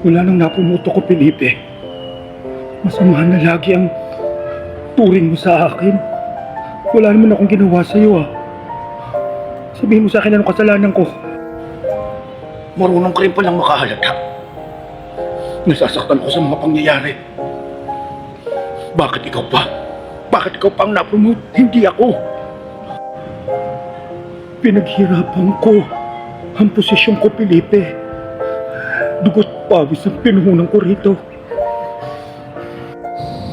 Wala nang napumuto ko, Felipe. Masama na lagi ang turing mo sa akin. Wala naman akong ginawa sa'yo ah. Sabihin mo sa akin anong kasalanan ko. Marunong ka rin palang makahalata. Nasasaktan ko sa mga pangyayari. Bakit ikaw pa? Bakit ikaw pang napromote? Hindi ako. Pinaghirapan ko ang posisyon ko, Felipe. Dugot pawis ang pinuhunan ko rito.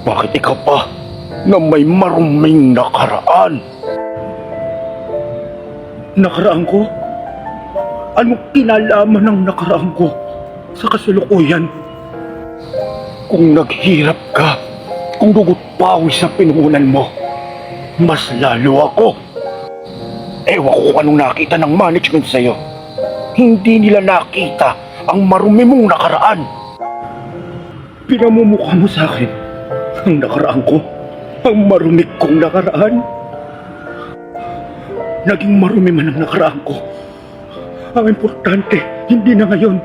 Bakit ikaw pa na may maruming nakaraan? Nakaraan ko? Anong kinalaman ng nakaraan ko sa kasalukuyan? Kung naghirap ka, kung dugot pawis ang pinuhunan mo, mas lalo ako. Ewan ko anong nakita ng management sa'yo. Hindi nila nakita ang marumi mong nakaraan. Pinamumukha mo sa akin ang nakaraan ko, ang marumi kong nakaraan. Naging marumi man ang nakaraan ko. Ang importante, hindi na ngayon.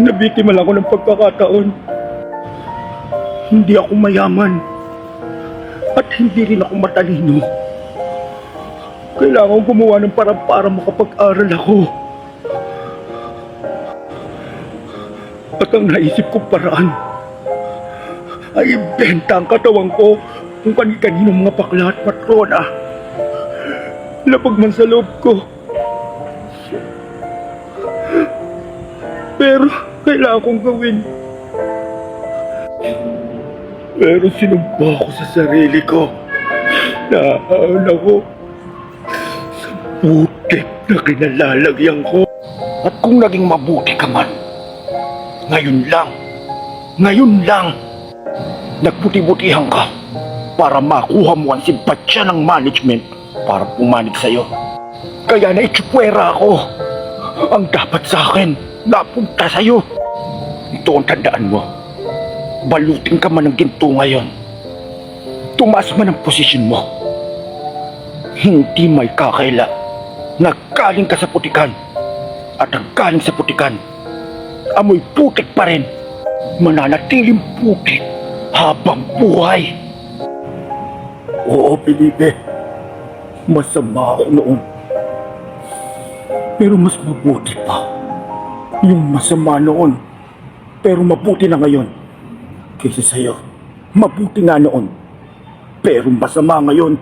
Nabiktima lang ako ng pagkakataon. Hindi ako mayaman. At hindi rin ako matalino. Kailangan gumawa ng parang para makapag-aral ako. At ang naisip kong paraan ay ibenta ang katawan ko kung kani-kaninong mga bakla at patrona. Lapag man sa loob ko. Pero kailangan kong gawin. Pero sinumpa ko sa sarili ko. Naaon ako sa putik na kinalalagyan ko. At kung naging mabuti ka man, ngayon lang, ngayon lang, nagputi-butihan ka para makuha mo ang simpatsya ng management para pumanig sa'yo. Kaya naitsupwera ako. Ang dapat sa akin, napunta sa'yo. Ito ang tandaan mo. Balutin ka man ng ginto ngayon. Tumaas man ang posisyon mo. Hindi may kakaila. Nagkaling ka sa putikan. At ang galing sa putikan, amoy putik pa rin. Mananatiling putik habang buhay. Oo, Felipe. Masama ako noon. Pero mas mabuti pa. Yung masama noon. Pero mabuti na ngayon. Kaysa sa'yo. Mabuti nga noon. Pero masama ngayon.